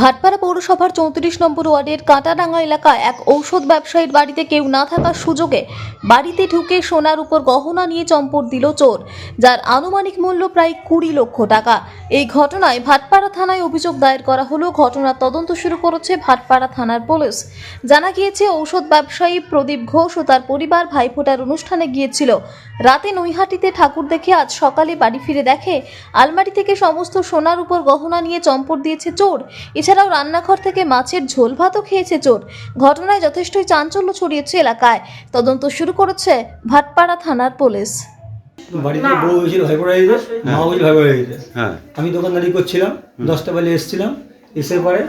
ভাটপাড়া পৌরসভার চৌত্রিশ নম্বর ওয়ার্ডের কাঁটাডাঙ্গা এলাকায় এক ঔষধ ব্যবসায়ীর বাড়িতে কেউ না থাকার সুযোগে বাড়িতে ঢুকে সোনার উপর গহনা নিয়ে চম্পট দিল চোর, যার আনুমানিক মূল্য প্রায় কুড়ি লক্ষ টাকা। এই ঘটনায় ভাটপাড়া থানায় অভিযোগ দায়ের করা হলো ঘটনার তদন্ত শুরু করেছে ভাটপাড়া থানার পুলিশ। জানা গিয়েছে, ঔষধ ব্যবসায়ী প্রদীপ ঘোষ ও তার পরিবার ভাইফোঁটার অনুষ্ঠানে গিয়েছিল। রাতে নৈহাটিতে ঠাকুর দেখে আজ সকালে বাড়ি ফিরে দেখে, আলমারি থেকে সমস্ত সোনার উপর গহনা নিয়ে চম্পট দিয়েছে চোর। এছাড়াও রান্নাঘর থেকে মাছের ঝোল ভাতও খেয়েছে চোর। ঘটনায় যথেষ্টই চাঞ্চল্য ছড়িয়েছে এলাকায়। তদন্ত শুরু করেছে ভাটপাড়া থানার পুলিশ। বাড়িতে বউ হয়েছিল ভাই পড়া হয়েছে মা হয়েছিল ভাই পড়া হয়েছে হ্যাঁ। আমি দোকানদারি করছিলাম দশটা বেলে এসেছিলাম এসে পরে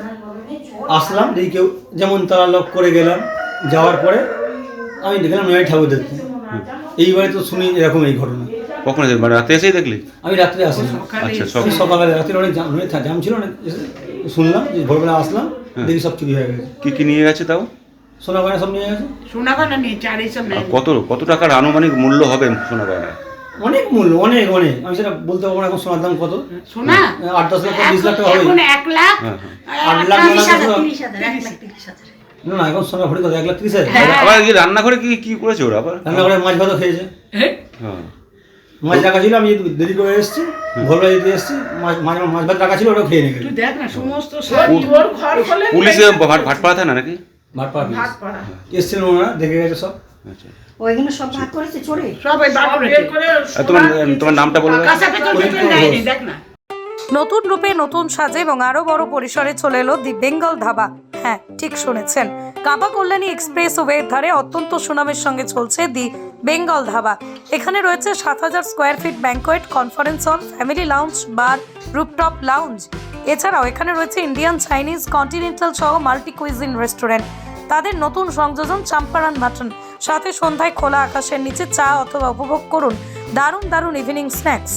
আসলাম দেখি কেউ যেমন তারা লক করে গেলাম যাওয়ার পরে আমি দেখলাম নয় ঠাকুর দেখতে এইবারে তো শুনি এরকম এই ঘটনা। কখন মানে রাতে এসেই দেখলি? আমি রাত্রে আসলাম আচ্ছা সকালবেলা রাত্রে অনেক জাম ছিল অনেক এসে শুনলাম যে ভোরবেলা আসলাম দেখি সব চুরি হয়ে গেছে। কি কি নিয়ে গেছে তাও? সোনা গয়না সব নিয়ে গেছে। সোনা গয়না নিয়ে চার এইসব আর নেই কত কত টাকার আনুমানিক মূল্য হবে সোনা গয়না অনেক মূল্য অনেক অনেক। আমি সেটা বলতে পারব না এখন সোনার দাম কত। সোনা? আট দশ লাখ বিশ লাখ টাকা হবে এখন এক লাখ হ্যাঁ, হ্যাঁ। আট লাখ লাখ ন তিরিশ হাজার, এক লাখ তিরিশ হাজার। না না এখন সোনা কত এক লাখ তিরিশ হাজার। হ্যাঁ। আবার কি রান্নাঘরে কি কি করেছে ওরা আবার? রান্নাঘরে মাছ ভাত খেয়েছে। হ্যাঁ। মাছ রাখা ছিল আমি দেরি করে এসেছি ভোরবেলা যেতে এসেছি মাছ মাছ মাছ ভাত রাখা ছিল ওটাও খেয়ে নিয়ে গেল। তুই দেখ না সমস্ত পুলিশে ভাট ভাটপাড়া থাকে না নাকি? ওনারা দেখে গেছে সব। আচ্ছা। ওইগুলো সব ভাগ করেছে চোরে? সবাই করেছে আর তোমার তোমার নামটা দেখ না। নতুন রূপে নতুন সাজে এবং আরও বড় পরিসরে চলে এলো দি বেঙ্গল ধাবা। হ্যাঁ ঠিক শুনেছেন। কাবা কল্যাণী এক্সপ্রেস ওয়ের ধারে অত্যন্ত সুনামের সঙ্গে চলছে দি বেঙ্গল ধাবা। এখানে রয়েছে সাত হাজার square feet banquet, conference hall, family lounge, bar, rooftop lounge. এছাড়াও এখানে রয়েছে ইন্ডিয়ান, চাইনিজ, কন্টিনেন্টাল সহ মাল্টি কুইজিন রেস্টুরেন্ট। তাদের নতুন সংযোজন চাম্পারান মাটন। সাথে সন্ধ্যায় খোলা আকাশের নিচে চা অথবা উপভোগ করুন। দারুণ দারুণ ইভিনিং স্ন্যাক্স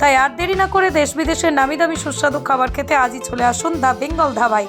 তাই আর দেরি না করে দেশ বিদেশের নামি দামি সুস্বাদু খাবার খেতে আজই চলে আসুন দ্য বেঙ্গল ধাবায়।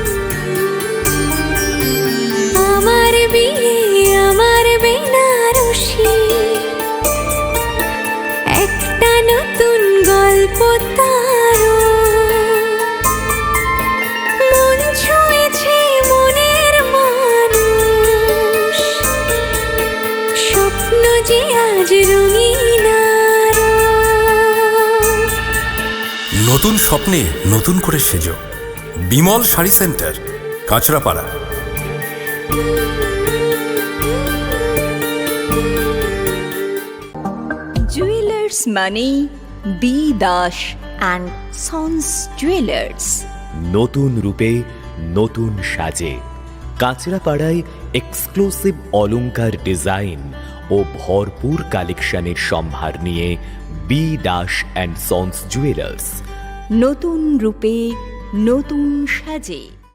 আজ রঙিন নতুন স্বপ্নে নতুন করে সেজো। বিমল শাড়ি সেন্টার কাঁচরাপাড়া। জুয়েলার্স মানে B Das and sons jewellers নতুন রূপে নতুন সাজে। কাঁচরাপাড়ায় এক্সক্লুসিভ অলংকার ডিজাইন ও ভরপুর কালেকশনের সম্ভার নিয়ে B Das and sons jewellers নতুন রূপে নতুন সাজে।